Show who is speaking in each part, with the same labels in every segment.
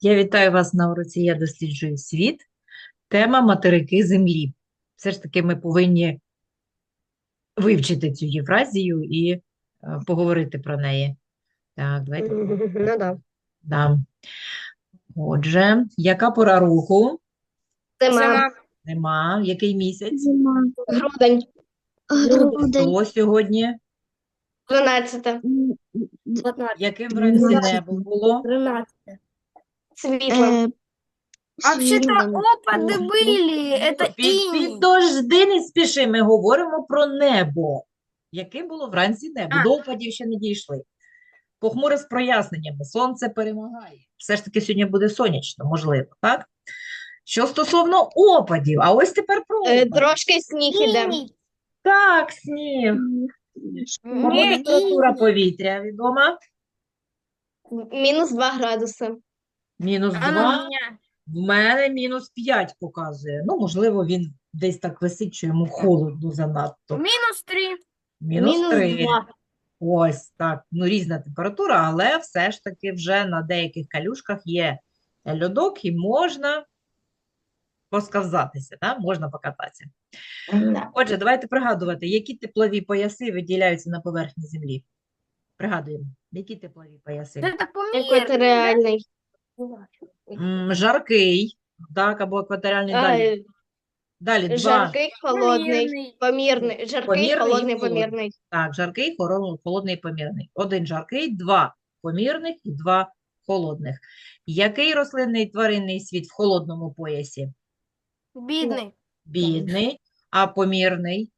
Speaker 1: Я вітаю вас на уроці Я досліджую світ. Тема материки Землі. Все ж таки ми повинні вивчити цю Євразію і е, поговорити про неї. Так, давайте.
Speaker 2: Ну да.
Speaker 1: Да. Отже, яка пора року?
Speaker 2: Зима.
Speaker 1: Нема. Який місяць?
Speaker 3: Зима.
Speaker 2: Грудень.
Speaker 3: Грудень.
Speaker 1: Число сьогодні?
Speaker 2: 12.
Speaker 1: Яке вранці небо було?
Speaker 2: 13. Світло.
Speaker 3: Э,
Speaker 4: Вообще-то
Speaker 3: світло.
Speaker 4: опыты были, это
Speaker 1: Під,
Speaker 4: иней.
Speaker 1: підожди, не спіши, ми говоримо про небо. Яке було вранці небо?
Speaker 4: А.
Speaker 1: До опадів ще не дійшли. Похмуре з проясненнями, сонце перемагає. Все ж таки сьогодні буде сонячно, можливо, так? Що стосовно опадів, а ось тепер про
Speaker 2: Е,
Speaker 1: опади.
Speaker 2: Трошки сніг іде.
Speaker 4: Иней.
Speaker 1: Так, сніг.
Speaker 4: Не
Speaker 1: Температура
Speaker 4: иней.
Speaker 1: повітря відома.
Speaker 2: Мінус 2 градуси.
Speaker 1: Мінус
Speaker 4: А
Speaker 1: 2.
Speaker 4: на.
Speaker 1: В мене мінус 5 показує. Ну, можливо, він десь так висить, що йому холодно занадто.
Speaker 4: Минус три.
Speaker 1: Мінус
Speaker 2: Мінус
Speaker 1: 3.
Speaker 2: 2.
Speaker 1: Ось так, ну різна температура, але все ж таки вже на деяких калюшках є льодок і можна посказатися, да? Можна покататися. Отже, давайте пригадувати, які теплові пояси виділяються на поверхні Землі. Пригадуємо, які теплові пояси?
Speaker 4: Это померно.
Speaker 2: Екваторіальний.
Speaker 1: М, Жаркий, так, або екваторіальний далі.
Speaker 2: е,
Speaker 1: Далі два.
Speaker 2: Жаркий, холодний. Помірний. Жаркий,
Speaker 1: Помірний і
Speaker 2: холодний,
Speaker 1: холодний.
Speaker 2: помірний.
Speaker 1: Так, жаркий, хоро- холодний, помірний. Один жаркий, два помірних і два холодних. Який рослинний тваринний світ в холодному поясі?
Speaker 4: Бедный.
Speaker 1: Бідний, а помірний?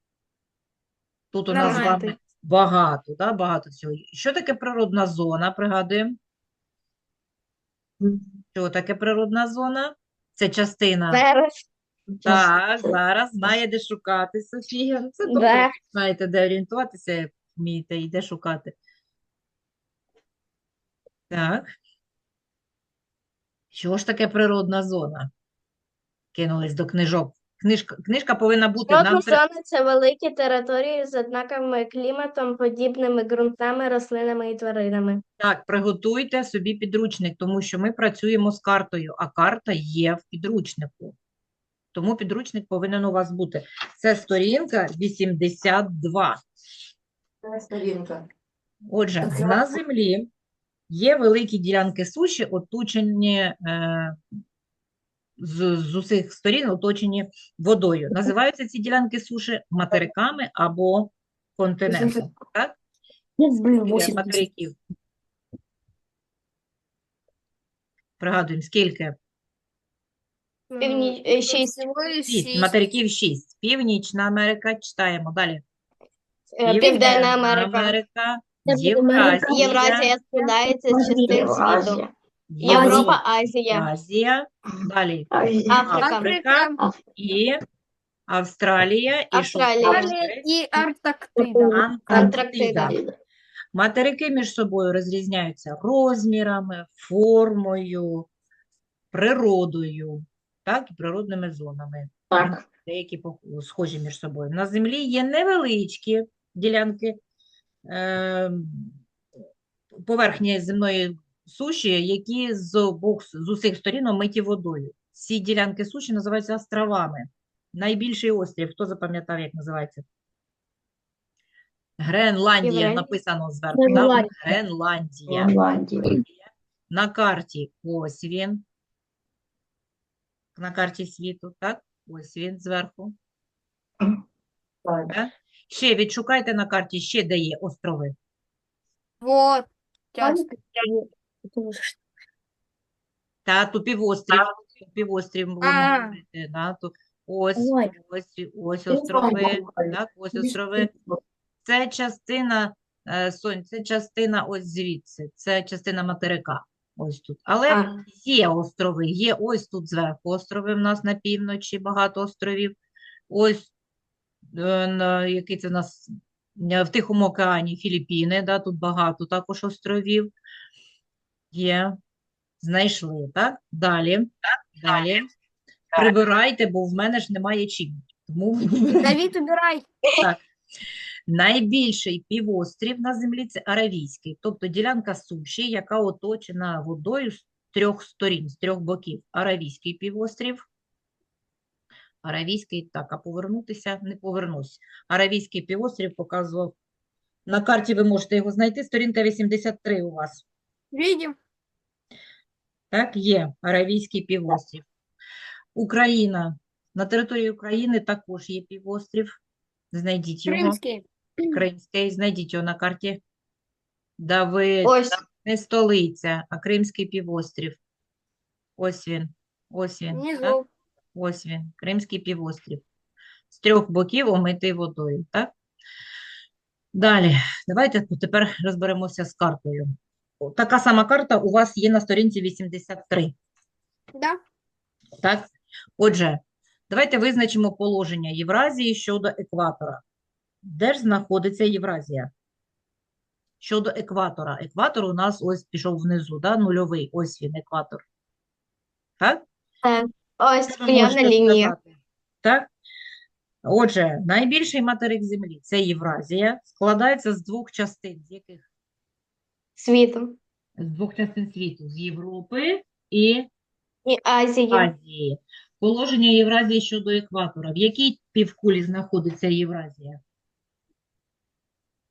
Speaker 1: Тут у нас з вами багато, да? Багато всього. Що таке природна зона? Пригадуємо. Що таке природна зона? Це частина.
Speaker 2: Зараз.
Speaker 1: Так, зараз знає, де шукати, Софія. Це добре,
Speaker 2: Да.
Speaker 1: знаєте, де орієнтуватися, вмієте і де шукати. Так. Що ж таке природна зона? Кинулись до книжок. Книжка, книжка повинна бути. Нам треба...
Speaker 2: це великі території з однаковими кліматом, подібними ґрунтами, рослинами і тваринами.
Speaker 1: Так, приготуйте собі підручник, тому що ми працюємо з картою, а карта є в підручнику. Тому підручник повинен у вас бути. Це сторінка 82.
Speaker 5: Сторінка.
Speaker 1: Отже, на землі є великі ділянки суші, оточені е, з, з усіх сторін, оточені водою. Називаються ці ділянки суші материками або континентами. Так? Материків? Пригадуємо, скільки?
Speaker 2: Півні- е, шість.
Speaker 1: Шість. Материків шість. Північна Америка, читаємо далі.
Speaker 2: Е, Південна Америка.
Speaker 3: Євразія,
Speaker 1: Євразія
Speaker 2: складається з частин світу. Європа, Азія.
Speaker 1: Азія, далі
Speaker 2: Африка.
Speaker 1: Африка і Австралія, і
Speaker 2: Австралія.
Speaker 4: и Антарктида.
Speaker 1: Антарктида.
Speaker 2: Антарктида.
Speaker 1: Материки між собою розрізняються розмірами, формою, природою, так, і природними зонами.
Speaker 5: Так.
Speaker 1: Деякі схожі між собою. На землі є невеличкі ділянки е, поверхні земної суші, які з обох з усіх сторін омиті водою. Ці ділянки суші називаються островами. Найбільший острів, хто запам'ятав, як називається? Гренландія
Speaker 2: Гренландія.
Speaker 1: написано зверху. да?
Speaker 3: Гренландія.
Speaker 1: Гренландія. На карті ось він. На карті світу, так? Ось він зверху.
Speaker 5: Так.
Speaker 1: Ще відшукайте на карті, ще де є острови.
Speaker 4: Вот.
Speaker 1: Та то півострів, півострів ви
Speaker 4: А.
Speaker 1: да? То ось,
Speaker 3: Ой.
Speaker 1: ось, ось острови, так? Ось острови. Це частина, е, Сонь, це частина ось звідси, це частина материка. Ось тут. Але
Speaker 2: А.
Speaker 1: є острови, є ось тут зверху острови в нас на півночі, багато островів. Ось, е, на, який це у нас е, в Тихому океані Філіппіни, да, тут багато також островів є. Знайшли, так? Далі, далі. Прибирайте, бо в мене ж немає чим. Тому
Speaker 4: Давид, убирай.
Speaker 1: Найбільший півострів на землі це Аравійський, тобто ділянка суші, яка оточена водою з трьох сторін, з трьох боків. Аравійський півострів. Аравійський, так, а повернутися не повернусь. Аравійський півострів показував. На карті ви можете його знайти. Сторінка 83 у вас.
Speaker 4: Видим?
Speaker 1: Так, є Аравійський півострів. Україна. На території України також є півострів. Знайдіть його.
Speaker 4: Крымский.
Speaker 1: Кримський. Знайдіть його на карті. Давид.
Speaker 2: Ось.
Speaker 1: Не столиця, а Кримський півострів. Ось він. Ось він. так?
Speaker 4: Внизу.
Speaker 1: Ось він. Кримський півострів. З трьох боків омитий водою, так? Далі. Давайте тепер розберемося з картою. Така сама карта у вас є на сторінці 83.
Speaker 4: Да.
Speaker 1: Так? Отже, давайте визначимо положення Євразії щодо екватора. Де ж знаходиться Євразія? Щодо екватора. Екватор у нас ось пішов внизу, да? Нульовий. Ось він, екватор. Так?
Speaker 2: Ось
Speaker 1: можете
Speaker 2: лінія.
Speaker 1: Так? Отже, найбільший материк Землі – це Євразія. Складається з двох частин, з яких?
Speaker 2: Світу.
Speaker 1: З двох частин світу. З Європи і
Speaker 2: І Азії.
Speaker 1: Азії. Положення Євразії щодо екватора. В якій півкулі знаходиться Євразія?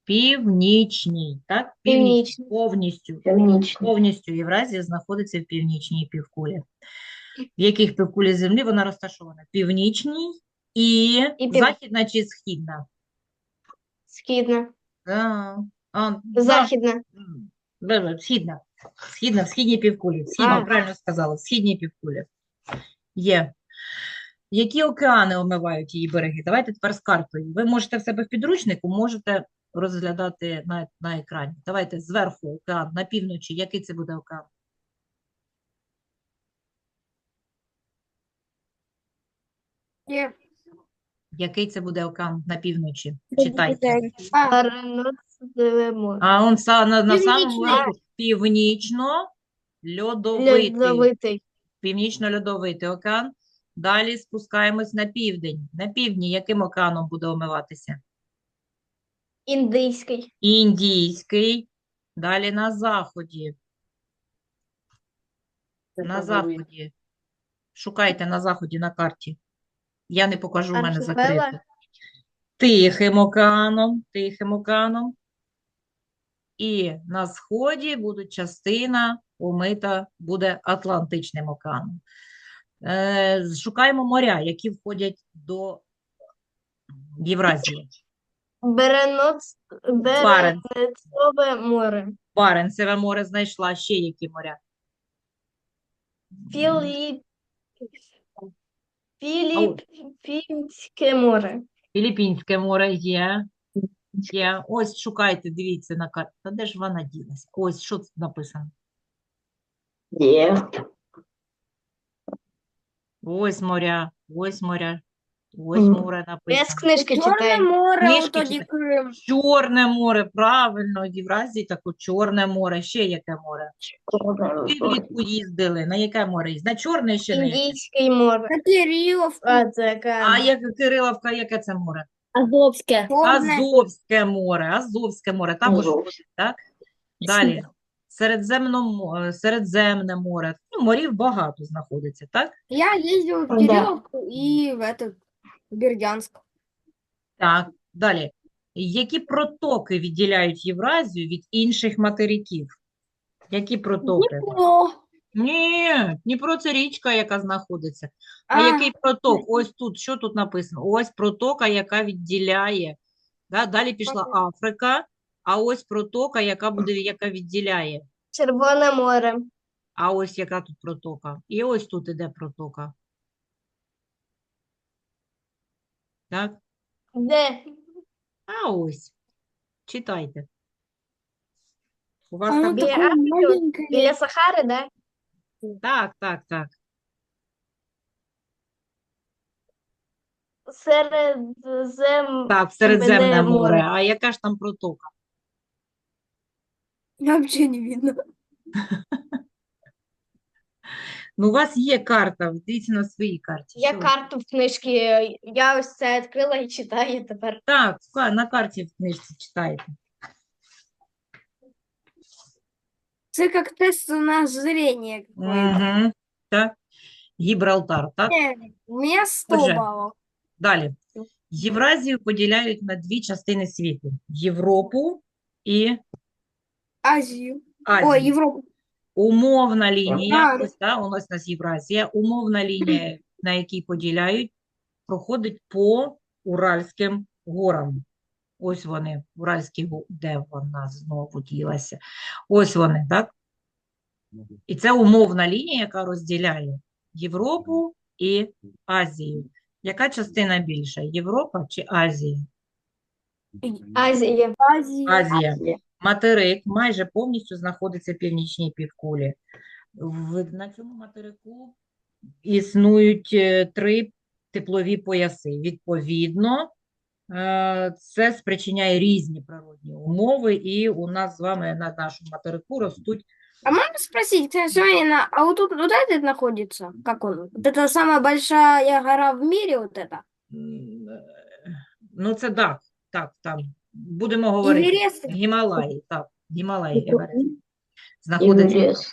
Speaker 1: Північній, так?
Speaker 2: Північній.
Speaker 1: Повністю.
Speaker 5: Північний.
Speaker 1: Повністю Євразія знаходиться в північній півкулі. В яких півкулі Землі вона розташована? Північній і,
Speaker 2: І пів-
Speaker 1: західна чи східна?
Speaker 2: Східна.
Speaker 1: Да. А, да.
Speaker 2: Західна.
Speaker 1: М, Східна. Східна, в східній півкулі. Східна,
Speaker 2: А.
Speaker 1: правильно сказала, в східній півкулі. Є. Які океани омивають її береги? Давайте тепер з картою. Ви можете в себе в підручнику, можете розглядати на, на екрані. Давайте зверху океан, на півночі. Який це буде океан?
Speaker 4: Где?
Speaker 1: Який це буде океан на півночі? Читайте.
Speaker 4: А,
Speaker 2: Баранцеве.
Speaker 1: А он са, на, на самому
Speaker 4: Північний.
Speaker 1: верху північно-льодовитий.
Speaker 2: Льодовитий.
Speaker 1: Північно-льодовитий океан. Далі спускаємось на південь. На півдні яким океаном буде омиватися?
Speaker 2: Індійський.
Speaker 1: Індійський. Далі на заході. На заході. Шукайте на заході на карті. Я не покажу, в мене
Speaker 2: Архіпелаг?
Speaker 1: закрито. Тихим океаном, Тихим океаном. І на сході буде частина омита, буде Атлантичним океаном. Е, шукаємо моря, які входять до Євразії.
Speaker 2: Беренцеве море.
Speaker 1: Баренцеве море знайшла. Ще які моря?
Speaker 2: Філіп... Філіппінське море.
Speaker 1: Філіппінське море є. Є. Ось шукайте, дивіться на карті. Та де ж вона ділась? Ось що тут написано.
Speaker 5: Є.
Speaker 1: Ось моря, ось моря, ось море написано.
Speaker 2: книжки
Speaker 4: Черное
Speaker 2: читаю.
Speaker 4: море,
Speaker 1: Книжки
Speaker 4: тоді
Speaker 1: читаю.
Speaker 4: Крим.
Speaker 1: Чорне море, правильно, в Євразії таке Чорне море. Ще яке море? Ви влітку їздили. На яке море їздили? На Чорне ще не.
Speaker 2: Індійське море.
Speaker 4: На Кириловку.
Speaker 2: А, це яка?
Speaker 1: А як Кириловка, яке це море?
Speaker 3: Азовське.
Speaker 1: Азовське море, Азовське море, також
Speaker 5: Азов.
Speaker 1: входить, так? Далі. Середземно, Середземне море. Ну, морів багато знаходиться, так?
Speaker 4: Я ездил в
Speaker 5: Да.
Speaker 4: Кирилловку и в этот, в Бердянск.
Speaker 1: Так, далі. Які протоки відділяють Євразію від інших материків? Які протоки?
Speaker 4: О,
Speaker 1: Ні, Дніпро це річка, яка знаходиться. А
Speaker 4: а,
Speaker 1: який проток? Ось тут, що тут написано? Ось протока, яка відділяє. Да? Далі пішла Африка, а ось протока, яка буде, яка відділяє.
Speaker 2: Червоне море.
Speaker 1: А ось яка тут протока? І ось тут іде протока. Так?
Speaker 2: Де?
Speaker 1: А ось. Читайте. У вас там
Speaker 2: Біля
Speaker 4: такое маленькое.
Speaker 2: Біля Сахари, да?
Speaker 1: Так, так, так.
Speaker 2: Середзем...
Speaker 1: Так, Середземне море.
Speaker 2: море.
Speaker 1: А яка ж там протока?
Speaker 4: Вообще не видно.
Speaker 1: Ну, у вас є карта, дивіться на своїй карті.
Speaker 2: Я
Speaker 1: Що
Speaker 2: карту в книжці, я ось це відкрила і читаю тепер.
Speaker 1: Так, ка- на карті в книжці читаєте.
Speaker 4: Це як тест на зрение.
Speaker 1: Угу. Так. Гібралтар, так?
Speaker 4: У меня 100
Speaker 1: Отже.
Speaker 4: баллов.
Speaker 1: Далі. Євразію поділяють на дві частини світу: Європу і
Speaker 4: Азию. Ой,
Speaker 1: Азію.
Speaker 4: Европу.
Speaker 1: Умовна лінія, ось та, у нас у нас Євразія, умовна лінія, на якій поділяють, проходить по Уральським горам. Ось вони, Уральські де вона знову ділася? Ось вони, так? І це умовна лінія, яка розділяє Європу і Азію. Яка частина більша? Європа чи Азія?
Speaker 2: Азія.
Speaker 1: Азія.
Speaker 5: Азія.
Speaker 1: Материк майже повністю знаходиться в північній півкулі. В, на цьому материку існують е, три теплові пояси. Відповідно, це спричиняє різні природні умови, і у нас з вами на нашому материку ростуть
Speaker 4: А можно спросить, э, Соня, а вот тут вот этот находится? Как он? Вот это самая большая гора в мире, вот это?
Speaker 1: м, е, ну це так, так, там будемо говорити.
Speaker 4: Эверест?
Speaker 1: Гімалаї, так, Гімалаї, Еверест знаходиться.
Speaker 5: Єврест.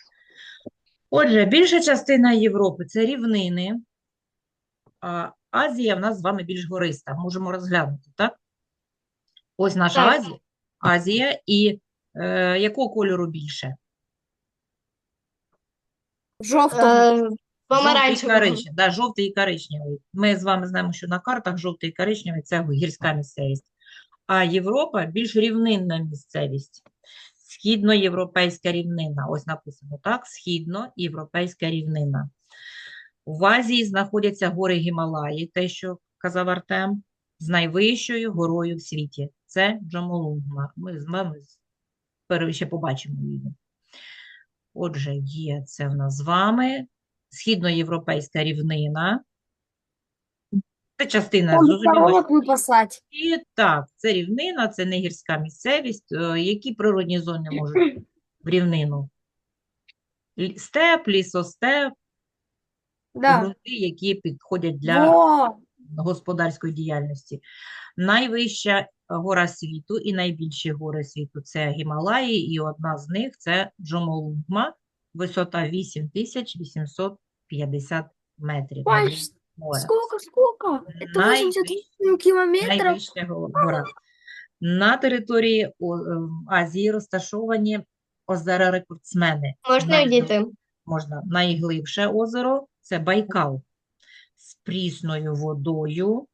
Speaker 1: Отже, більша частина Європи це рівнини, а Азія в нас з вами більш гориста. Можемо розглянути, так? Ось наша
Speaker 2: Так.
Speaker 1: Азія, Азія і е, якого кольору більше?
Speaker 4: Желтого.
Speaker 2: Е,
Speaker 1: Жовтий коричневий. Да, жовтий і коричневий. Ми з вами знаємо, що на картах жовтий і коричневий – це гірська місцевість. А Європа – більш рівнинна місцевість. Східноєвропейська рівнина. Ось написано, так? Східноєвропейська рівнина. В Азії знаходяться гори Гімалаї, те, що казав Артем, з найвищою горою в світі. Це Джомолунгма. Ми з вами ще побачимо її. Отже, є це в нас з вами східноєвропейська рівнина. Це частина,
Speaker 4: коров
Speaker 1: і так, це рівнина, це не гірська місцевість. Е, Які природні зони можуть в рівнину? Степ, лісостеп,
Speaker 4: Да.
Speaker 1: ґрунти, які підходять для
Speaker 4: Во!
Speaker 1: господарської діяльності. Найвища гора світу і найбільші гори світу – це Гімалаї, і одна з них – це Джомолунгма, висота 8850 метрів моря.
Speaker 4: Сколько, сколько? Это
Speaker 1: Найвища-
Speaker 4: 88 километров.
Speaker 1: Найвища гора. На території ем, Азії розташовані озера-рекордсмени.
Speaker 2: Можна
Speaker 1: Найглиб-
Speaker 2: діти?
Speaker 1: Можна. Найглибше озеро – це Байкал з прісною водою.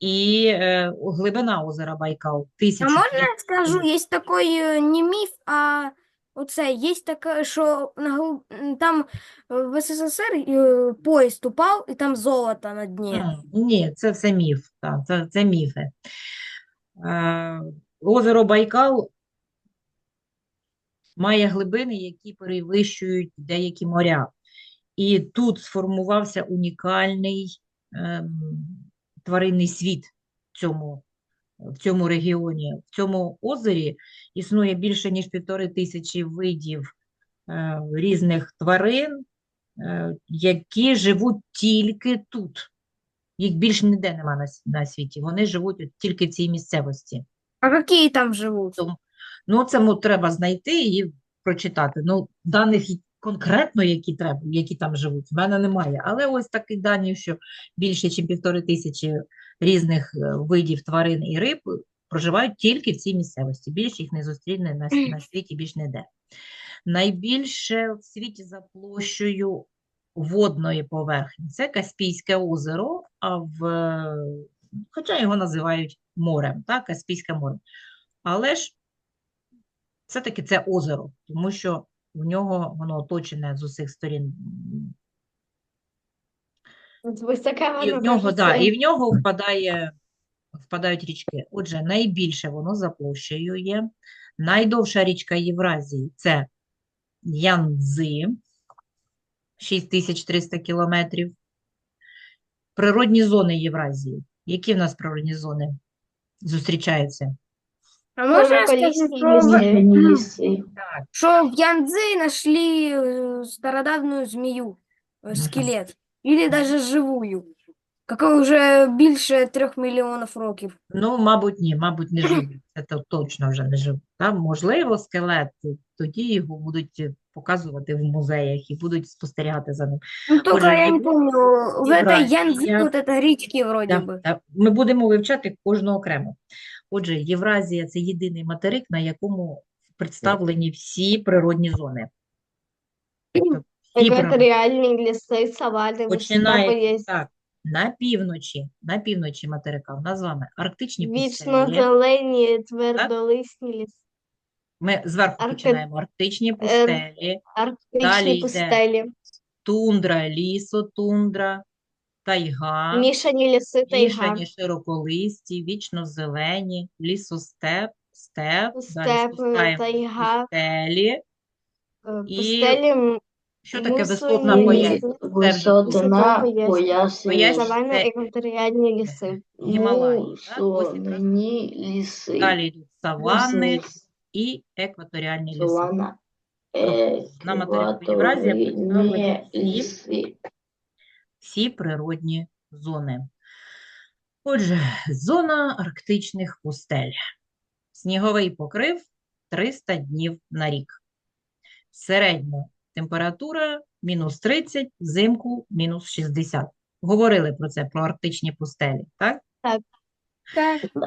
Speaker 1: І е, глибина озера Байкал –
Speaker 4: А
Speaker 1: тисячу
Speaker 4: можно я скажу, есть такой э, не миф, а оце, есть таке, що на глиб- м, там э, в СССР э, поїзд упав, і там золото на дні.
Speaker 1: М, Ні, це все міф. Так, це, це міфи. Е, озеро Байкал має глибини, які перевищують деякі моря. І тут сформувався унікальний ем, тваринний світ в цьому, в цьому регіоні. В цьому озері існує більше ніж півтори тисячі видів е, різних тварин, е, які живуть тільки тут. Їх більше ніде нема на, на світі. Вони живуть от тільки в цій місцевості.
Speaker 4: А які там живуть?
Speaker 1: Ну, це треба знайти і прочитати. Ну, даних конкретно, які треба, які там живуть, в мене немає. Але ось такі дані, що більше, ніж півтори тисячі різних е, видів тварин і риб проживають тільки в цій місцевості. Більше їх не зустріне на, на світі більш ніде. Найбільше в світі за площею водної поверхні це Каспійське озеро, а в, хоча його називають морем, так, Каспійське море. Але ж все-таки це озеро, тому що в нього воно оточене з усіх сторін.
Speaker 2: Висока
Speaker 1: І в нього, да, і в нього впадає, впадають річки. Отже, найбільше воно за площею є. Найдовша річка Євразії це Янцзи, 6300 кілометрів. Природні зони Євразії. Які в нас природні зони зустрічаються?
Speaker 4: А можно я скажу,
Speaker 2: Колісні
Speaker 4: що в,
Speaker 5: Северні ліси.
Speaker 1: Так,
Speaker 4: що в Янцзи нашли э, стародавнюю змею, э,
Speaker 1: Мгм.
Speaker 4: скелет, или даже живую. Як вже більше трьох мільйонів років.
Speaker 1: Ну, мабуть, ні, мабуть, не живуть. Це то точно вже не живуть. Там, можливо, скелет, тоді його будуть показувати в музеях і будуть спостерігати за ним.
Speaker 4: Ну, только
Speaker 1: Отже,
Speaker 4: я не
Speaker 1: Єв-
Speaker 4: помню, в этой
Speaker 1: Євразія.
Speaker 4: Янцзы вот это речки вроде
Speaker 1: Да,
Speaker 4: бы.
Speaker 1: да. Ми будемо вивчати кожного окремо. Отже, Євразія – це єдиний материк, на якому представлені всі природні зони. Тобто всі природні
Speaker 2: Екваторіальні ліси, савани,
Speaker 1: Починається
Speaker 2: є.
Speaker 1: так. На півночі, на півночі материка в нас з вами арктичні
Speaker 2: вічно
Speaker 1: пустелі.
Speaker 2: зелені, твердолисні ліси,
Speaker 1: Ми зверху
Speaker 2: Арки-
Speaker 1: починаємо. Арктичні пустелі,
Speaker 2: арктичні
Speaker 1: Далі йде
Speaker 2: пустелі,
Speaker 1: тундра, лісотундра, тайга,
Speaker 2: мішані ліси, тайга,
Speaker 1: мішані широколисті, вічно зелені, лісостеп, степ, далі
Speaker 2: Степ, тайга.
Speaker 1: пустелі.
Speaker 2: е,
Speaker 1: І
Speaker 2: пустелі, м,
Speaker 1: Що таке висотна
Speaker 2: ліси.
Speaker 1: пояс?
Speaker 5: Висотина
Speaker 2: Висотна
Speaker 5: поясні
Speaker 1: Пояс-
Speaker 2: савани,
Speaker 1: це-
Speaker 2: екваторіальні ліси.
Speaker 1: Гімалаї, так? Ось якраз.
Speaker 5: мусонні ліси.
Speaker 1: Далі йдуть саванни і екваторіальні ліси.
Speaker 5: Савана,
Speaker 1: на материку Євразія представлені
Speaker 5: ліси.
Speaker 1: Всі природні зони. Отже, зона арктичних пустель. Сніговий покрив 300 днів на рік. Середня температура мінус 30, взимку мінус 60. Говорили про це, про арктичні пустелі, так?
Speaker 4: Так.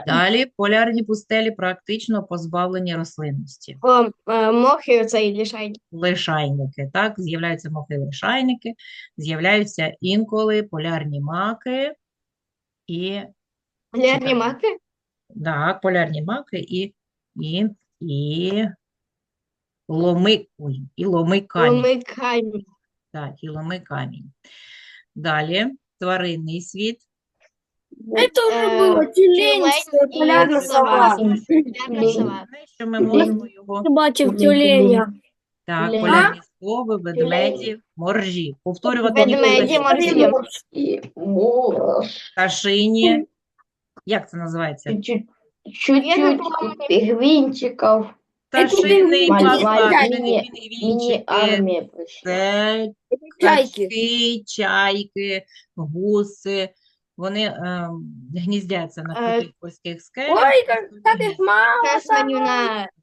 Speaker 1: Далі полярні пустелі практично позбавлені рослинності.
Speaker 2: О, е, мохи оцей лишайник.
Speaker 1: лишайники, так? З'являються мохи-лишайники, з'являються інколи полярні маки і
Speaker 2: Полярні маки?
Speaker 1: Так, полярні маки і, і, і ломи, ой, і ломи камінь.
Speaker 2: Ломи камінь.
Speaker 1: Так, і ломи камінь. Далі тваринний світ.
Speaker 4: Это уже
Speaker 2: Э,
Speaker 4: было тюлень с
Speaker 2: тюлень и
Speaker 4: полярной
Speaker 2: сова.
Speaker 4: совой.
Speaker 2: Полярна
Speaker 5: Лінь.
Speaker 2: сова.
Speaker 1: Те, що ми можемо його.
Speaker 4: Бачив
Speaker 5: Блін,
Speaker 4: тюленя.
Speaker 1: Так,
Speaker 5: Лінь.
Speaker 1: полярні сови, ведмеді, моржі. Повторювати ніколи
Speaker 2: Ведмеді,
Speaker 1: не
Speaker 2: моржі.
Speaker 1: потрібно.
Speaker 5: І мураш.
Speaker 1: Пташині. Як це називається?
Speaker 5: Чуть-чуть,
Speaker 2: Я не
Speaker 5: чуть-чуть
Speaker 2: помню.
Speaker 5: пігвінчиків.
Speaker 1: Пташиний
Speaker 5: Маленькі
Speaker 1: клас,
Speaker 5: міні- Міні-армія прийшла.
Speaker 1: це
Speaker 4: Чайки.
Speaker 1: качки, чайки, гуси. вони ем, гніздяться на
Speaker 2: Е,
Speaker 1: крутих польських скелях.
Speaker 4: Ой,
Speaker 1: та
Speaker 4: как,
Speaker 1: собі
Speaker 4: мало.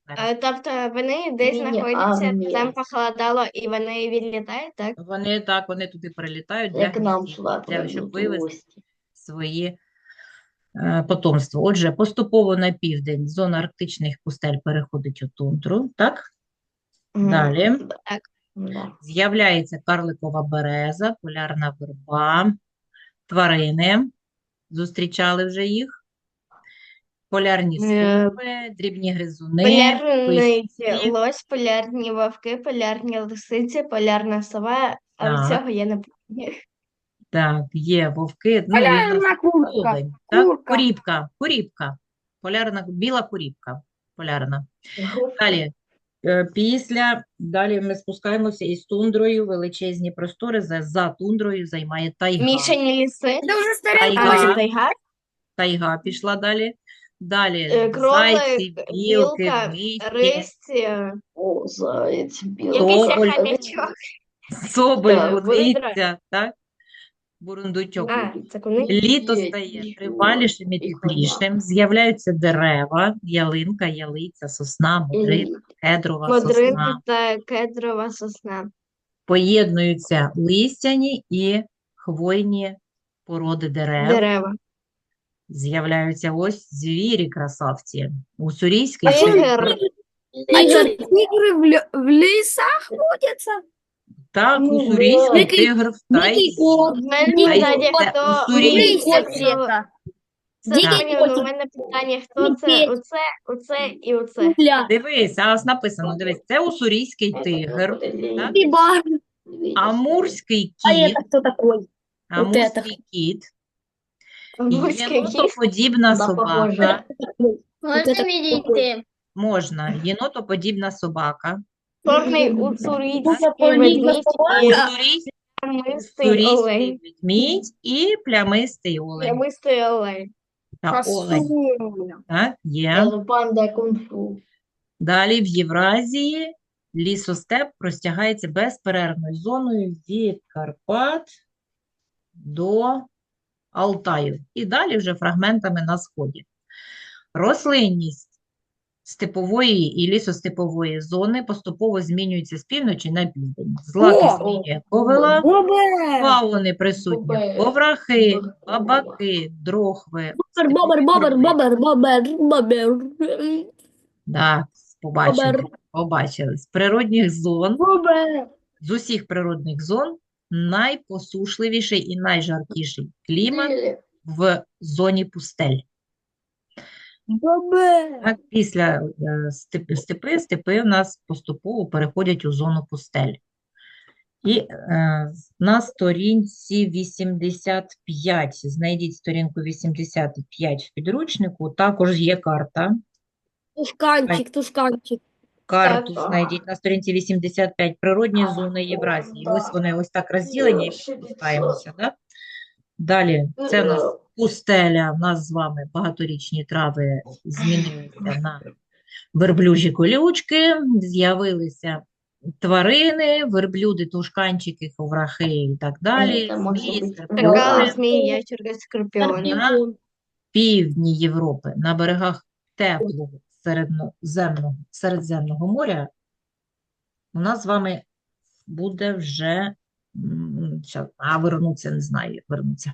Speaker 2: Зараз. Е, Тобто вони десь знаходяться,
Speaker 5: Міні-армія.
Speaker 2: там похолодало і вони відлітають, так?
Speaker 1: Вони так, вони туди прилітають для
Speaker 5: нам
Speaker 1: гніздів, для, щоб вивезти свої е, потомство. Отже, поступово на південь зона арктичних пустель переходить у тундру, так?
Speaker 5: Мгм.
Speaker 1: Далі
Speaker 5: Да.
Speaker 1: з'являється карликова береза, полярна верба, тварини. Зустрічали вже їх. Полярні
Speaker 2: Е,
Speaker 1: дрібні гризуни,
Speaker 2: Полярний
Speaker 1: писці.
Speaker 2: лось, полярні вовки, полярні лисиці, полярна сова, а цього я не.
Speaker 1: Так, є вовки. Ну,
Speaker 4: куртка.
Speaker 1: Олень, так?
Speaker 4: Курка.
Speaker 1: Куріпка, куріпка. Полярна, біла куріпка. Полярна. Далі. Е, Після, далі ми спускаємося із тундрою, величезні простори, за, за тундрою займає тайга.
Speaker 2: Мішані ліси,
Speaker 4: Это уже
Speaker 1: Тайга.
Speaker 2: тайга,
Speaker 1: Тайга пішла далі. Далі
Speaker 2: Е, кролик,
Speaker 1: зайці, білки,
Speaker 2: білка,
Speaker 1: миші,
Speaker 2: рись, е,
Speaker 5: О, заяць, білий.
Speaker 2: якийсь
Speaker 1: Соболь.
Speaker 2: хомячок.
Speaker 1: соболь,
Speaker 5: Так,
Speaker 1: куниця, так? Бурундучок.
Speaker 2: А, це куни?
Speaker 1: Літо
Speaker 5: Є,
Speaker 1: стає тривалішим і теплішим, з'являються дерева, ялинка, ялиця, сосна, модрина, кедрова
Speaker 2: Модрина
Speaker 1: сосна.
Speaker 2: та кедрова сосна.
Speaker 1: Поєднуються листяні і хвойні породи дерев.
Speaker 2: Дерева.
Speaker 1: З'являються ось звірі красавці. Уссурійський
Speaker 2: Тигр.
Speaker 1: тигр.
Speaker 4: А что, тигры в, ле- в лесах водятся?
Speaker 1: Так,
Speaker 5: Ну,
Speaker 1: уссурійський
Speaker 4: да.
Speaker 1: тигр в тайзі.
Speaker 2: В мене
Speaker 1: Дикий
Speaker 2: питання,
Speaker 1: кот.
Speaker 2: хто...
Speaker 1: Це уссурійський.
Speaker 2: Хто
Speaker 4: Листья
Speaker 2: це?
Speaker 4: где-то.
Speaker 2: Це
Speaker 4: Дикий
Speaker 2: питання, ну,
Speaker 4: кот.
Speaker 2: у мене питання, хто це?
Speaker 4: Медведь.
Speaker 2: Оце, оце і оце.
Speaker 4: Бля,
Speaker 1: Дивись, а ось написано, дивись, це уссурійський тигр, так?
Speaker 4: ты бар.
Speaker 1: амурський
Speaker 4: А
Speaker 1: кіт,
Speaker 4: это кто такой? Вот
Speaker 1: амурський кіт,
Speaker 2: Морський кіт.
Speaker 1: єнотоподібна
Speaker 5: Да,
Speaker 1: собака,
Speaker 5: похоже.
Speaker 4: Вот это кто?
Speaker 1: можна, єнотоподібна
Speaker 2: Чорний уцурійський ведмідь і плямистий олень.
Speaker 1: ведмідь і плямистий олень.
Speaker 2: Плямистий олень.
Speaker 1: Та олень, так, є.
Speaker 5: Панда кунг-фу.
Speaker 1: Далі в Євразії лісостеп простягається безперервною зоною від Карпат до Алтаю. І далі вже фрагментами на сході. Рослинність степової і лісостепової зони поступово змінюється з півночі на південь. Злаки
Speaker 4: О!
Speaker 1: змінює ковила,
Speaker 4: Бобер!
Speaker 1: фауни присутні
Speaker 5: Бобер.
Speaker 1: оврахи, бабаки, дрохви.
Speaker 4: Бобер, бобер, бобер, бобер, бобер, бобер.
Speaker 1: Так, побачили,
Speaker 4: Бобер.
Speaker 1: побачили. З природних зон,
Speaker 4: Бобер.
Speaker 1: з усіх природних зон найпосушливіший і найжаркіший клімат в зоні пустель. Так, після е, степи, степи в нас поступово переходять у зону пустель. І е, на сторінці 85, знайдіть сторінку 85 в підручнику, також є карта.
Speaker 4: Тушканчик, тушканчик.
Speaker 1: Карту
Speaker 5: Так.
Speaker 1: знайдіть на сторінці 85 природні зони Євразії. Ось вони ось так розділені, спускаємося. Да? Далі, це в нас пустеля, в нас з вами багаторічні трави змінилися на верблюжі колючки, з'явилися тварини, верблюди, тушканчики, ховрахи і так далі, змії, скорпіони.
Speaker 2: Скорпіон.
Speaker 1: На півдні Європи, на берегах теплого середземного, Середземного моря, у нас з вами буде вже, а вернуться, не знаю, як вернуться.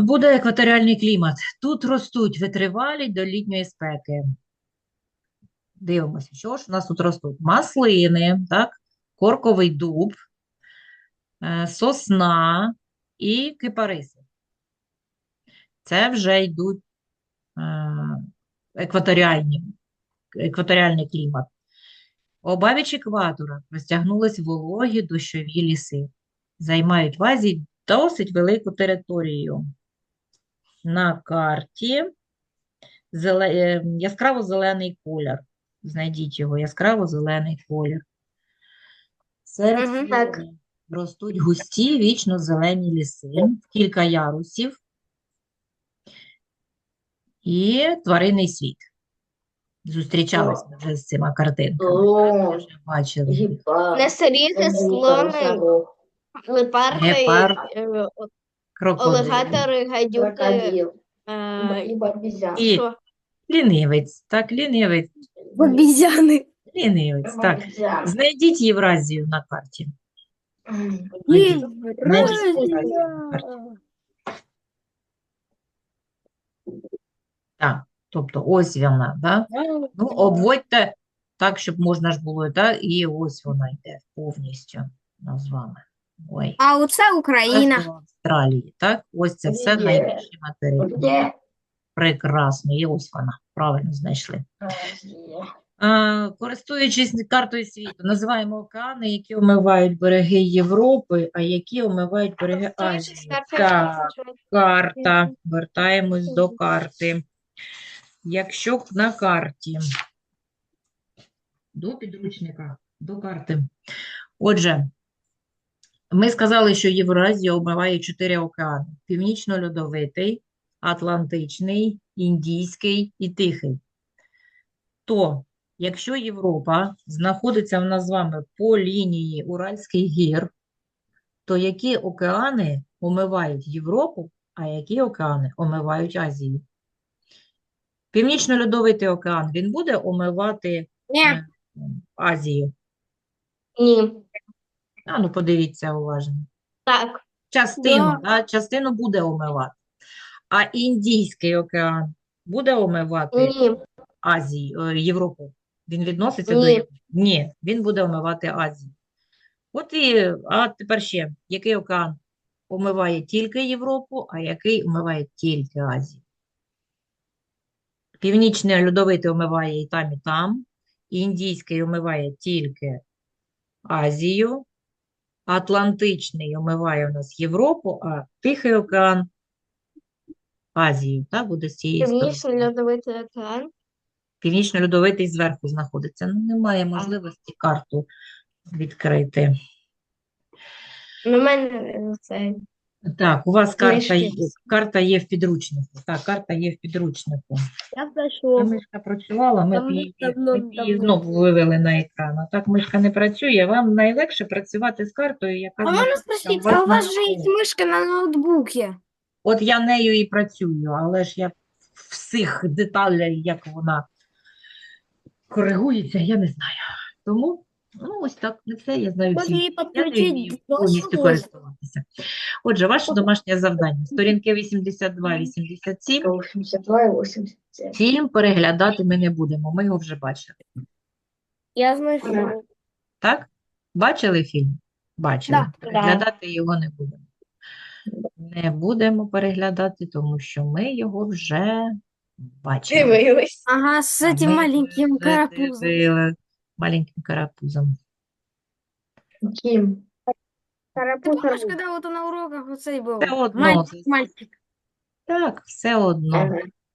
Speaker 1: Буде екваторіальний клімат. Тут ростуть витривалі до літньої спеки. Дивимося, що ж у нас тут ростуть? Маслини, так? Корковий дуб, е, сосна і кипариси. Це вже йдуть е, екваторіальні, екваторіальний клімат. Обабіч екватора розтягнулись вологі дощові ліси. Займають в Азії досить велику територію. На карті зеле... е, яскраво-зелений колір. Знайдіть його, яскраво-зелений колір. Серед
Speaker 4: Мгм.
Speaker 2: Так.
Speaker 1: ростуть густі вічно-зелені ліси, кілька ярусів і тваринний світ. Зустрічалися вже з цими картинками. Бачили.
Speaker 2: Несоріги, слони, лепарди,
Speaker 1: Гепард.
Speaker 2: е, о-
Speaker 1: Крокодил,
Speaker 2: алігатори, гадюки,
Speaker 5: Крокодил.
Speaker 2: е.
Speaker 1: І
Speaker 2: що?
Speaker 1: лінивець, так, лінивець,
Speaker 4: Обезьяны.
Speaker 1: лінивець, так. Знайдіть Євразію на карті.
Speaker 5: М.
Speaker 1: Знайдіть. Так, тобто ось вона, да? Ну, обводьте так, щоб можна ж було, так? І ось вона йде повністю з вами. Ой,
Speaker 4: А оце Україна.
Speaker 1: це в Австралії, так? Ось це все
Speaker 5: Є.
Speaker 1: найбільші материки.
Speaker 5: Где?
Speaker 1: Прекрасно, і ось вона, правильно знайшли.
Speaker 5: Азия.
Speaker 1: Користуючись картою світу, називаємо океани, які омивають береги Європи, а які омивають береги Азії. Так, карта. Вертаємось до карти. Якщо на карті, до підручника, до карти. Отже, ми сказали, що Євразія омиває чотири океани: Північно-льодовитий, Атлантичний, Індійський і Тихий. То, якщо Європа знаходиться в нас з вами по лінії Уральських гір, то які океани омивають Європу, а які океани омивають Азію? Північно-льодовитий океан, він буде омивати
Speaker 4: Ні.
Speaker 1: е, Азію?
Speaker 2: Ні.
Speaker 1: А, ну подивіться уважно.
Speaker 2: Так.
Speaker 1: Частину,
Speaker 4: Да.
Speaker 1: да, частину буде омивати. А Індійський океан буде омивати
Speaker 2: Ні.
Speaker 1: Азію, е, Європу? Він відноситься до
Speaker 2: Ні.
Speaker 1: Європи? Ні, він буде омивати Азію. От і, а тепер ще, який океан омиває тільки Європу, а який омиває тільки Азію? Північний льодовитий омиває і там, і там. Індійський омиває тільки Азію. Атлантичний омиває у нас Європу, а Тихий океан Азію. Так, буде з цієї сторони.
Speaker 2: Північний льодовитий океан.
Speaker 1: Північно-льодовитий зверху знаходиться. Ну, немає можливості карту відкрити.
Speaker 2: У мене це
Speaker 1: Так, у вас карта є, карта є в підручнику. Так, карта є в підручнику.
Speaker 4: Я
Speaker 1: Та
Speaker 4: знайшов.
Speaker 1: мишка працювала, ми б її,
Speaker 4: давно,
Speaker 1: ми б її
Speaker 4: давно.
Speaker 1: знову вивели на екран. А так мишка не працює. Вам найлегше працювати з картою, яка
Speaker 4: А можна
Speaker 1: знаходиться
Speaker 4: спросити, а у вас же є мишка на ноутбуці?
Speaker 1: От я нею і працюю, але ж я всіх деталей, як вона коригується, я не знаю. Тому, ну, ось так, не все, я знаю
Speaker 4: Може
Speaker 1: всі.
Speaker 4: її
Speaker 1: Я не
Speaker 4: підключити
Speaker 1: вмію
Speaker 4: до
Speaker 1: повністю
Speaker 4: свого?
Speaker 1: користуватися. Отже, ваше домашнє завдання. Сторінки 82-87.
Speaker 5: 82 и 87.
Speaker 1: Фільм переглядати ми не будемо, ми його вже бачили.
Speaker 4: Я знайшов.
Speaker 1: Так? Бачили фільм? Бачили.
Speaker 4: Да.
Speaker 1: Переглядати його не будемо. Не будемо переглядати, тому що ми його вже бачили.
Speaker 5: Дивилась.
Speaker 4: Ага, з
Speaker 1: А
Speaker 4: маленьким карапузом.
Speaker 1: Маленьким карапузом.
Speaker 5: Ким?
Speaker 4: Ти помниш, коли от на уроках оцей був?
Speaker 1: Все одно,
Speaker 4: Мальчик, мальчик.
Speaker 1: Так, все одно.
Speaker 5: Ага.